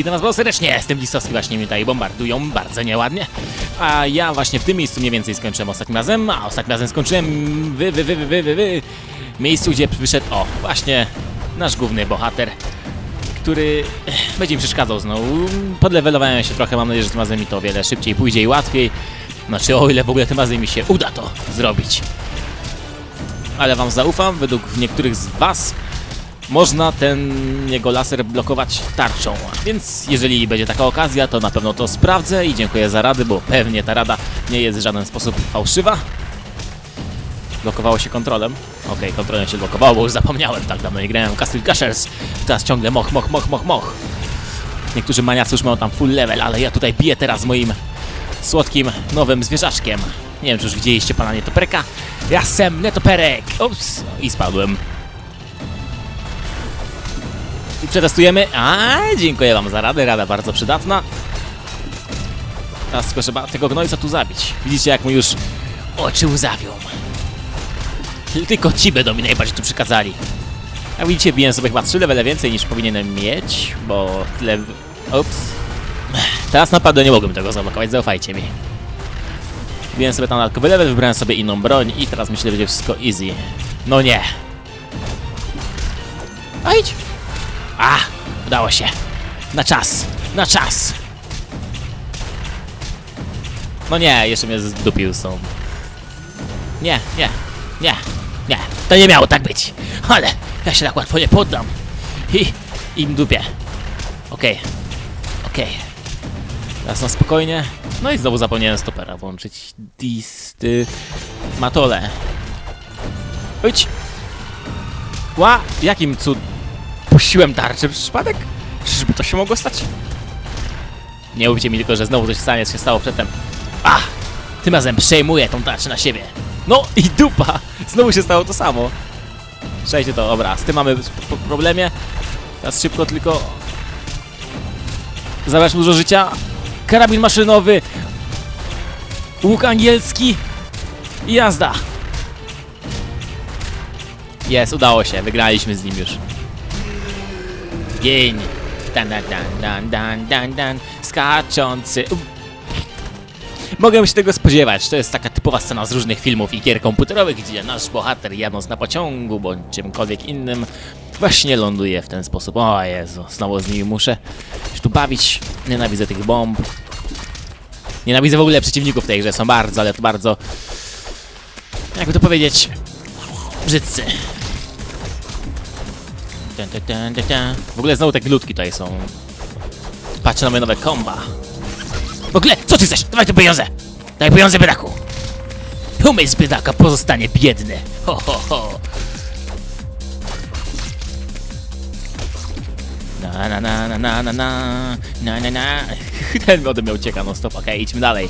witam was bardzo serdecznie, jestem Listowski, właśnie mnie tutaj bombardują bardzo nieładnie. A ja właśnie w tym miejscu mniej więcej skończyłem ostatnim razem, a ostatnim razem skończyłem wy, wy, wy, wy, wy, wy, wy. miejscu, gdzie wyszedł, o, właśnie nasz główny bohater, który eh, będzie mi przeszkadzał znowu. Podlewelowałem się trochę, mam nadzieję, że tym razem mi to o wiele szybciej pójdzie i łatwiej. Znaczy, o ile w ogóle tym razem mi się uda to zrobić. Ale wam zaufam, według niektórych z was można ten jego laser blokować tarczą. Więc jeżeli będzie taka okazja, to na pewno to sprawdzę i dziękuję za rady, bo pewnie ta rada nie jest w żaden sposób fałszywa. Blokowało się kontrolem. Okej, kontrolem się blokowało, bo już zapomniałem, tak dawno nie grałem Castle Gushers. Teraz ciągle moch, moch, moch, moch, moch. Niektórzy maniacy już mają tam full level, ale ja tutaj biję teraz moim słodkim, nowym zwierzaczkiem. Nie wiem, czy już widzieliście pana Nietoperka. Ja jestem Nietoperek! Ups! I spadłem. Przetestujemy. A, dziękuję wam za radę, rada bardzo przydatna. Teraz tylko trzeba tego gnojca tu zabić. Widzicie, jak mu już oczy łzawią. Tylko ci będą mi najbardziej tu przykazali. Jak widzicie, biję sobie chyba 3 levele więcej niż powinienem mieć, bo tyle... Ups. Teraz naprawdę nie mogłem tego zablokować, zaufajcie mi. Wbiłem sobie tam dodatkowy level, wybrałem sobie inną broń i teraz myślę, że będzie wszystko easy. No nie. A idź. A, udało się. Na czas, na czas. No nie, jeszcze mnie zdupił są. Nie, nie, nie, nie. To nie miało tak być. Ale ja się tak łatwo nie poddam. I im dupię. Okej, okej. Teraz na spokojnie. No i znowu zapomniałem stopera włączyć. Disty... Matole. Idź. Ła, jakim cud... Puściłem tarczę w przypadek? Czyżby to się mogło stać? Nie mówcie mi tylko, że znowu coś stanie, co się stało przedtem. A! Tym razem przejmuję tą tarczę na siebie. No i dupa! Znowu się stało to samo. Przejdźcie to, dobra, z tym mamy problemie. Teraz szybko tylko... Zabrać mu dużo życia. Karabin maszynowy. Łuk angielski. I jazda. Jest, udało się, wygraliśmy z nim już. Gień. Dan, dan, dan, dan, dan, dan. Skaczący. Mogę się tego spodziewać. To jest taka typowa scena z różnych filmów i gier komputerowych, gdzie nasz bohater jadąc na pociągu bądź czymkolwiek innym właśnie ląduje w ten sposób. O Jezu, znowu z nimi muszę się tu bawić. Nienawidzę tych bomb. Nienawidzę w ogóle przeciwników w tej grze. Są bardzo, ale to bardzo... Jakby to powiedzieć... Brzydcy. Dun, dun, dun, dun, dun. W ogóle znowu te glutki tutaj są. Patrzę na moje nowe komba. W ogóle, co ty chcesz? Dawaj te pieniądze! Daj pieniądze, biedaku! Umysł biedaka pozostanie biedny. Ho, ho, ho. Na na na na na na na na na na Ten ode mnie ucieka no stop, okej, idźmy dalej.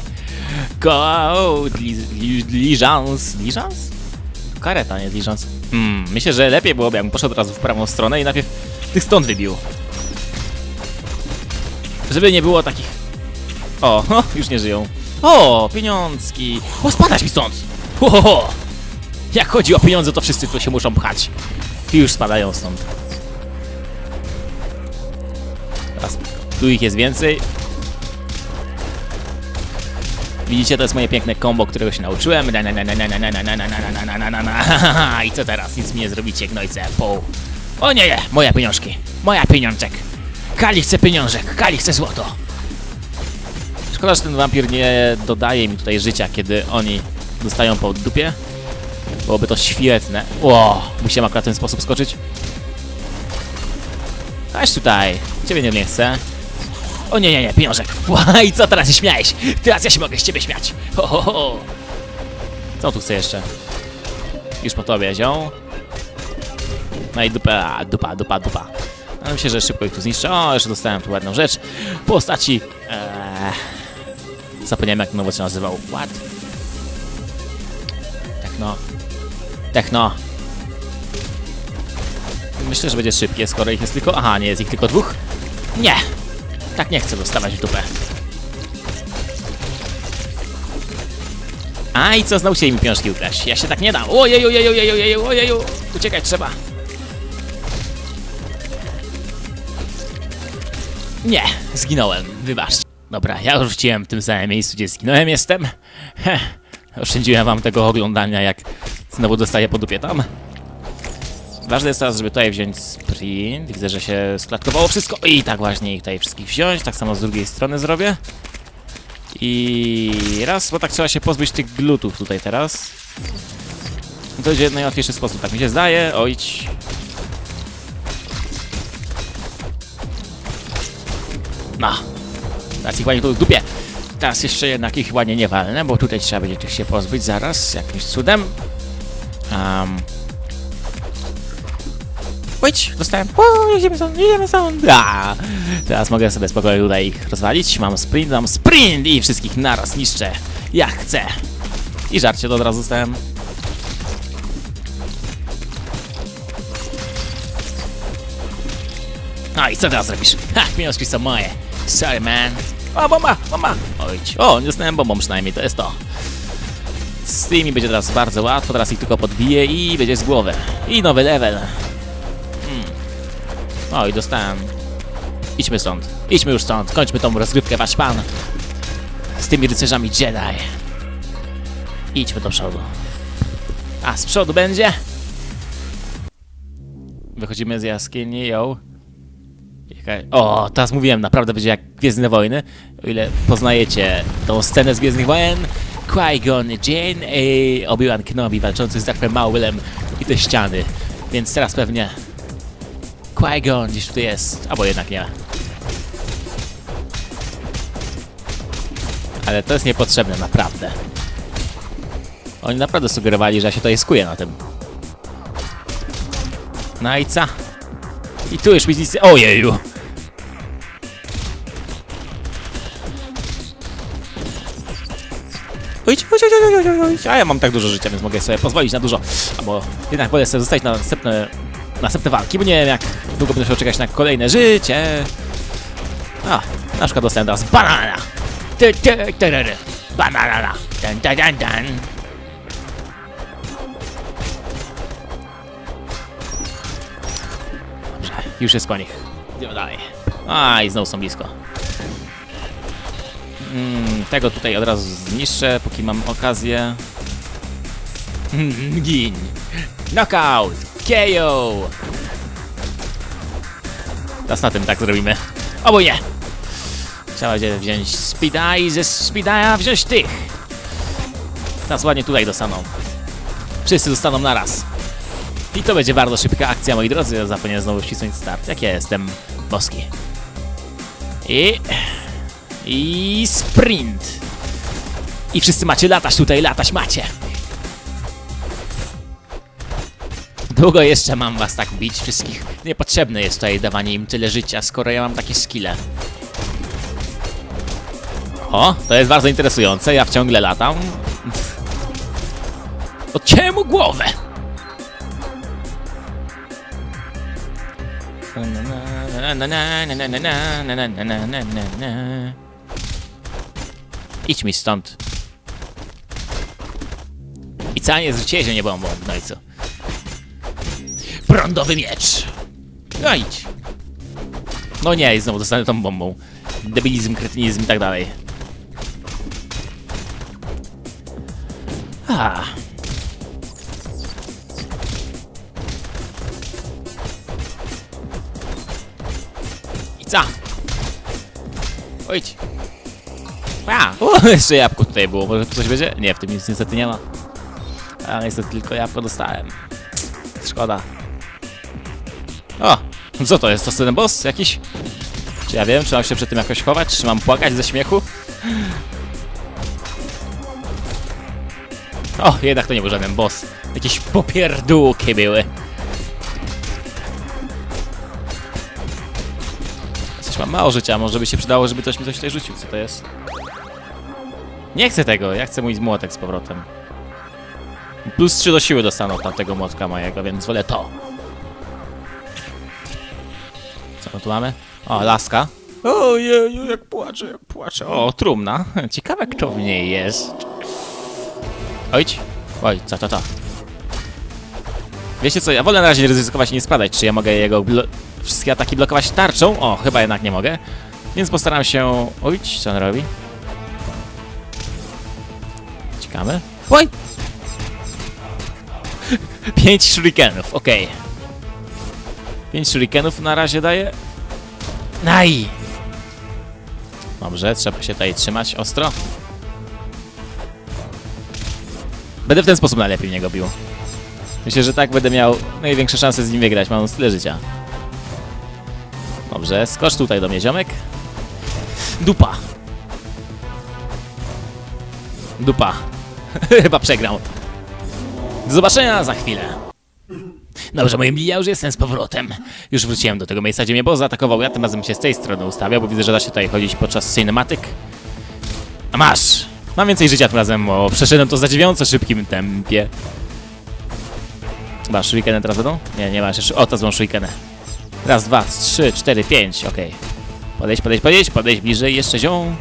Go! Diligence. Diligence? Kareta, nie diligence. Hmm, myślę, że lepiej byłoby, jakbym poszedł od razu w prawą stronę i najpierw tych stąd wybił. Żeby nie było takich... O, ho, już nie żyją. O, pieniądzki. O, spadać mi stąd! Ho, ho, ho. Jak chodzi o pieniądze, to wszyscy tu się muszą pchać. I już spadają stąd. Teraz tu ich jest więcej. Widzicie, to jest moje piękne combo, którego się nauczyłem. I co teraz? Nic mi nie zrobicie, gnojce. Po. O nie, nie, moja pieniążki. Moja pieniążek. Kali chce pieniążek, Kali chce złoto. Szkoda, że ten wampir nie dodaje mi tutaj życia, kiedy oni dostają po dupie. Byłoby to świetne. Ło, musiałem akurat w ten sposób skoczyć. Chodź tutaj, ciebie nie, chcę. O nie, nie, nie, pieniążek. Ła, I co teraz się śmiałeś? Teraz ja się mogę z ciebie śmiać. Ho, ho, ho. Co tu chcę jeszcze? Już po tobie, zią. No i dupa, dupa, dupa, dupa. No, myślę, że szybko ich tu zniszczę. O, jeszcze dostałem tu ładną rzecz. Postaci... Eee, zapomniałem jak nowo się nazywał. What? Techno. Techno. Myślę, że będzie szybkie, skoro ich jest tylko... Aha, nie jest ich tylko dwóch. Nie! Tak nie chcę dostawać w dupę. A i co, znowu chcieli mi pieniążki ukraść. Ja się tak nie dam. Ojeju, ojeju, ojeju, ojeju, ojeju. Uciekać trzeba. Nie, zginąłem, wybaczcie. Dobra, ja już wróciłem w tym samym miejscu, gdzie zginąłem, jestem. Heh, oszczędziłem wam tego oglądania, jak znowu dostaję po dupie tam. Ważne jest teraz, żeby tutaj wziąć sprint. Widzę, że się sklatkowało wszystko. I tak właśnie ich tutaj wszystkich wziąć. Tak samo z drugiej strony zrobię. I raz, bo tak trzeba się pozbyć tych glutów tutaj teraz. To będzie najłatwiejszy sposób, tak mi się zdaje. Ojć. No. Teraz ich ładnie tu w dupie. Teraz jeszcze jednak ich ładnie nie walnę, bo tutaj trzeba będzie tych się pozbyć zaraz, jakimś cudem. Um. Ojć, dostałem. O, jedziemy stąd, jedziemy stąd. A, teraz mogę sobie spokojnie tutaj ich rozwalić. Mam sprint, mam sprint i wszystkich naraz niszczę. Jak chcę. I żarcie to od razu dostałem. No i co teraz robisz? Ha, pieniążki są moje. Sorry, man. O, bomba, bomba. Ojć. O, nie dostałem bombą przynajmniej, to jest to. Z tymi będzie teraz bardzo łatwo, teraz ich tylko podbiję i będzie z głowy. I nowy level. O, i dostałem. Idźmy stąd. Idźmy już stąd. Kończmy tą rozgrywkę, wasz pan. Z tymi rycerzami Jedi. Idźmy do przodu. A z przodu będzie? Wychodzimy z jaskini. Jaka- O, teraz mówiłem, naprawdę będzie jak Gwiezdne Wojny. O ile poznajecie tą scenę z Gwiezdnych Wojen, Qui-Gon Jinn i Obi-Wan Kenobi walczący z Darthem Maulem i te ściany. Więc teraz pewnie Qui-Gon gdzieś tutaj jest, albo jednak nie. Ale to jest niepotrzebne, naprawdę. Oni naprawdę sugerowali, że ja się tutaj skuję na tym. No i co? I tu już nic... Ojeju! Ojć, ojć, ojć, ojć, ojć. A ja mam tak dużo życia, więc mogę sobie pozwolić na dużo. Albo jednak wolę sobie zostać na następne, następne walki, bo nie wiem jak długo będę musiał czekać na kolejne życie. A, na przykład dostałem teraz banana. Ty, ty, ty, ty, ty. Banana. Dun, dun, dun, dun. Dobrze, już jest po nich. Idziemy dalej. A, i znowu są blisko. Mm, tego tutaj od razu zniszczę, póki mam okazję. Gin. Knockout. KO. Teraz na tym tak zrobimy. Albo nie. Trzeba będzie wziąć Speeda i ze Speeda wziąć tych. Teraz ładnie tutaj dostaną. Wszyscy dostaną naraz. I to będzie bardzo szybka akcja, moi drodzy. Ja znowu ścisnąć start. Jak ja jestem boski. I... I sprint. I wszyscy macie latać tutaj, latać macie. Długo jeszcze mam was tak bić wszystkich. Niepotrzebne jest tutaj dawanie im tyle życia, skoro ja mam takie skille. O, to jest bardzo interesujące, ja wciągle latam. Odciąłem mu głowę! Idź mi stąd. I całe jest życie nie bombą, no i co? Prądowy miecz! No idź. No nie, znowu dostanę tą bombą. Debilizm, kretynizm i tak dalej. A. I co? Ojdź. A, o, jeszcze jabłko tutaj było, może tu coś będzie? Nie, w tym nic niestety nie ma. A niestety tylko jabłko dostałem. Szkoda. O, co to jest? To ten boss jakiś? Czy ja wiem, czy mam się przed tym jakoś chować? Czy mam płakać ze śmiechu? O, jednak to nie był żaden boss. Jakieś popierdółki były. Coś mam mało życia, może by się przydało, żeby ktoś mi coś tutaj rzucił. Co to jest? Nie chcę tego, ja chcę mój młotek z powrotem. Plus 3 do siły dostaną od tamtego młotka mojego, więc wolę to. Co my tu mamy? O, laska. Ojeju, jak płacze, jak płacze. O, trumna. Ciekawe, kto w niej jest. Ojdź. Oj, co to to? Wiecie co, ja wolę na razie ryzykować i nie spadać. Czy ja mogę jego wszystkie ataki blokować tarczą? O, chyba jednak nie mogę. Więc postaram się... Oj, co on robi? Ciekawe. Oj! Pięć shurikenów, okej. Pięć shurikenów na razie daje. Naj! Dobrze, trzeba się tutaj trzymać ostro. Będę w ten sposób najlepiej w niego bił. Myślę, że tak będę miał największe szanse z nim wygrać. Mam tyle życia. Dobrze, skocz tutaj do mnie, ziomek. Dupa. Dupa. Chyba przegrał. Do zobaczenia za chwilę. Dobrze, moi mili, ja już jestem z powrotem. Już wróciłem do tego miejsca, gdzie mnie boss zaatakował. Ja tym razem się z tej strony ustawiał, bo widzę, że da się tutaj chodzić podczas cinematyk. A masz! Mam więcej życia tym razem, bo przeszedłem to zadziwiająco szybkim tempie. Chyba shurikeny teraz będą? Nie, nie masz jeszcze. O, to złą shurikenę. Raz, dwa, trzy, cztery, pięć, okej. Podejść, podejść, podejść, podejść bliżej, jeszcze zią.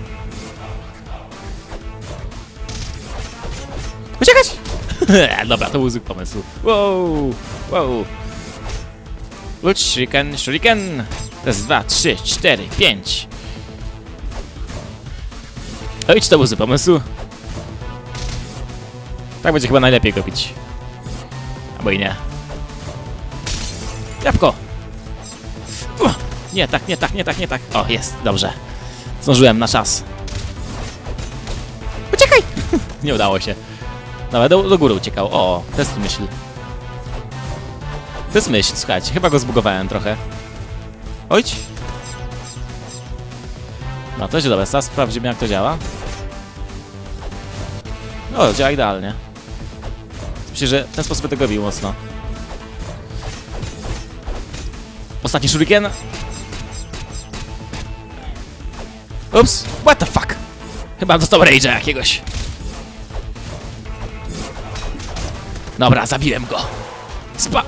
Uciekać! Dobra, to był zły pomysł. Wow, wow. Leć, shuriken, shuriken. Raz, dwa, trzy, cztery, pięć. Oj, czy to był zły pomysł? Tak będzie chyba najlepiej go bić. Albo i nie. Jabłko! Nie tak, nie tak, nie tak, nie tak. O, jest, dobrze. Zdążyłem na czas. Uciekaj! nie udało się. Nawet do, do góry uciekał. O, to jest myśl. To jest myśl, słuchajcie. Chyba go zbugowałem trochę. Ojć! No to jest dobre. Teraz sprawdzimy jak to działa. O, działa idealnie. Myślę, że w ten sposób będę go bił mocno. Ostatni shuriken. Ups, what the fuck? Chyba dostał rage'a jakiegoś. Dobra, zabiłem go. Spa...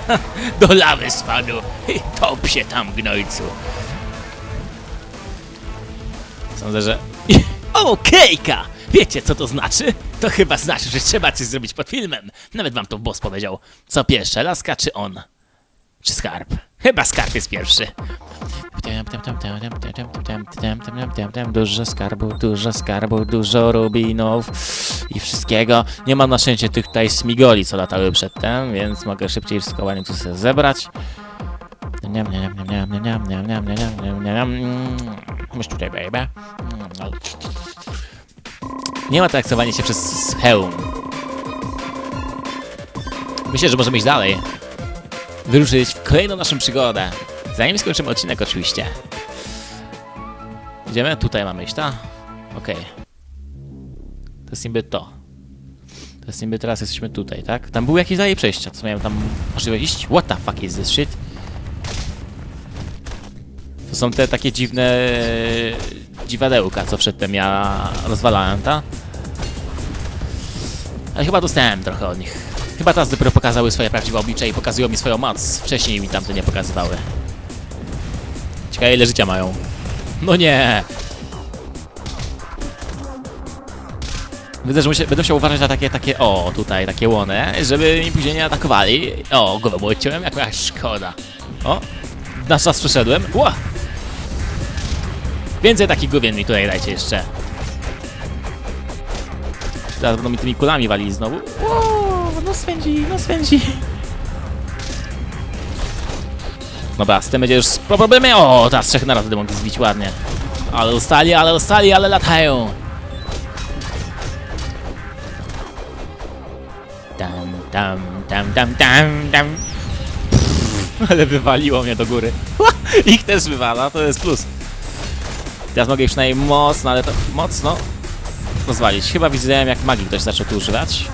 Do lawy spadł. Top się tam, gnojcu. Sądzę, że... O, kejka! Wiecie, co to znaczy? To chyba znaczy, że trzeba coś zrobić pod filmem. Nawet wam to boss powiedział. Co pierwsze, laska czy on? Czy skarb? Chyba skarb jest pierwszy. Dużo skarbu, dużo skarbu, dużo rubinów i wszystkiego. Nie mam na szczęście tych tutaj smigoli, co latały przedtem, więc mogę szybciej wszystko ładnie tu sobie zebrać. Muszę tutaj, baby. Nie ma traktowania się przez hełm. Myślę, że możemy iść dalej. Wyruszyć w kolejną naszą przygodę. Zanim skończymy odcinek oczywiście. Idziemy? Tutaj mamy iść, tak? Okej. To jest niby to. To jest niby teraz jesteśmy tutaj, tak? Tam były jakieś dalej przejścia, co miałem tam możliwość iść? What the fuck is this shit? To są te takie dziwne dziwadełka, co przedtem ja rozwalałem, ta? Ale chyba dostałem trochę od nich. Chyba teraz dopiero pokazały swoje prawdziwe oblicze i pokazują mi swoją moc. Wcześniej mi tamte nie pokazywały. Ciekawe ile życia mają. No nie! Widzę, że będę musiał uważać na takie, takie, o, tutaj, takie łone, żeby mi później nie atakowali. O, głowę odciąłem, jaka szkoda. O, na czas przeszedłem. Ła! Więcej takich głowien mi tutaj dajcie jeszcze. Teraz będą mi tymi kulami walili znowu. No swędzi, no swędzi. Dobra, z tym będzie już problemy. O, teraz trzech naraz będę mogli zbić ładnie. Ale dostali, ale dostali, ale latają. Tam, tam, tam, tam, tam, tam. Ale wywaliło mnie do góry. Ich też wywala, to jest plus. Teraz mogę ich przynajmniej mocno, ale to mocno rozwalić. Chyba widziałem jak magii ktoś zaczął tu używać.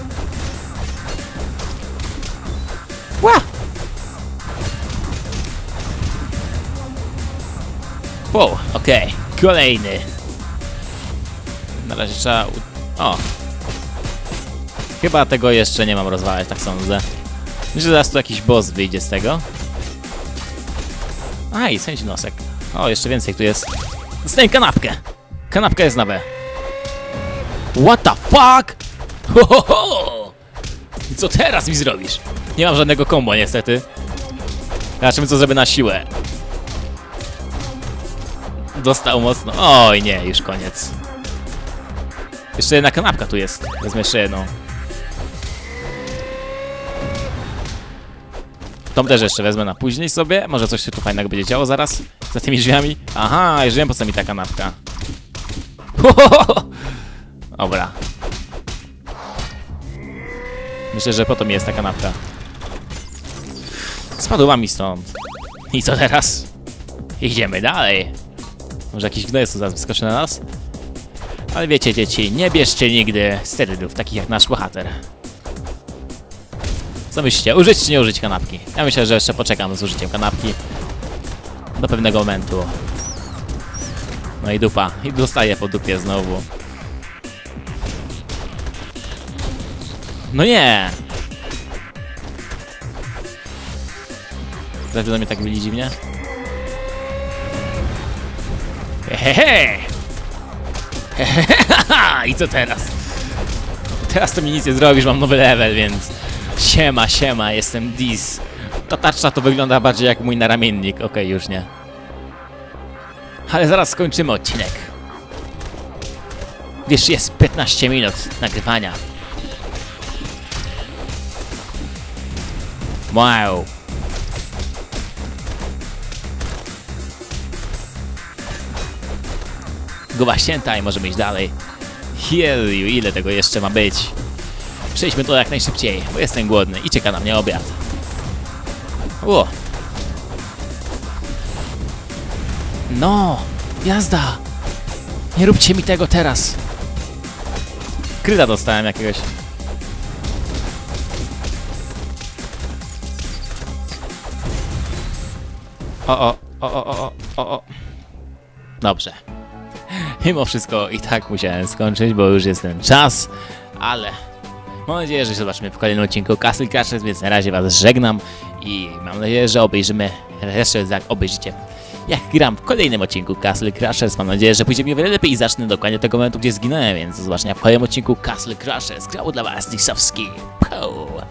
Wow, okej. Kolejny. Na razie trzeba... O! Chyba tego jeszcze nie mam rozwalać, tak sądzę. Myślę, że zaraz tu jakiś boss wyjdzie z tego. A, i sędzi nosek. O, jeszcze więcej tu jest. Dostałem kanapkę. Kanapka jest na. What the fuck? Ho, ho, ho! I co teraz mi zrobisz? Nie mam żadnego kombo niestety. Zobaczymy co zrobię na siłę. Dostał mocno. Oj, nie, już koniec. Jeszcze jedna kanapka tu jest. Wezmę jeszcze jedną. Tą też jeszcze wezmę na później sobie. Może coś się tu fajnego będzie działo zaraz. Za tymi drzwiami. Aha, już wiem po co mi ta kanapka. Dobra. Myślę, że po to mi jest ta kanapka. Spadła mi stąd. I co teraz? Idziemy dalej. Może jakiś gnojec tu zaraz wyskoczy na nas? Ale wiecie, dzieci, nie bierzcie nigdy sterydów, takich jak nasz bohater. Co myślicie, użyć czy nie użyć kanapki? Ja myślę, że jeszcze poczekam z użyciem kanapki. Do pewnego momentu. No i dupa. I dostaję po dupie znowu. No nie! Dlaczego do mnie tak byli dziwnie? Hehehe! I co teraz? Teraz to mi nic nie zrobisz, mam nowy level, więc... Siema, siema, jestem Dis. Ta tarcza to wygląda bardziej jak mój naramiennik. Okej, już nie. Ale zaraz skończymy odcinek. Wiesz, jest 15 minut nagrywania. Wow. Guba ścięta i możemy iść dalej. Jeju, ile tego jeszcze ma być? Przejdźmy to jak najszybciej, bo jestem głodny i czeka na mnie obiad. O! No! Jazda! Nie róbcie mi tego teraz! Kryda dostałem jakiegoś. O, o, o, o, o, o, o. Dobrze. Mimo wszystko i tak musiałem skończyć, bo już jest ten czas, ale mam nadzieję, że się zobaczymy w kolejnym odcinku Castle Crashers, więc na razie was żegnam i mam nadzieję, że obejrzymy, jeszcze jak obejrzycie jak gram w kolejnym odcinku Castle Crashers. Mam nadzieję, że pójdzie mi o wiele lepiej i zacznę dokładnie tego momentu, gdzie zginąłem, więc do zobaczenia w kolejnym odcinku Castle Crashers. Grał dla was Disowski. Pow!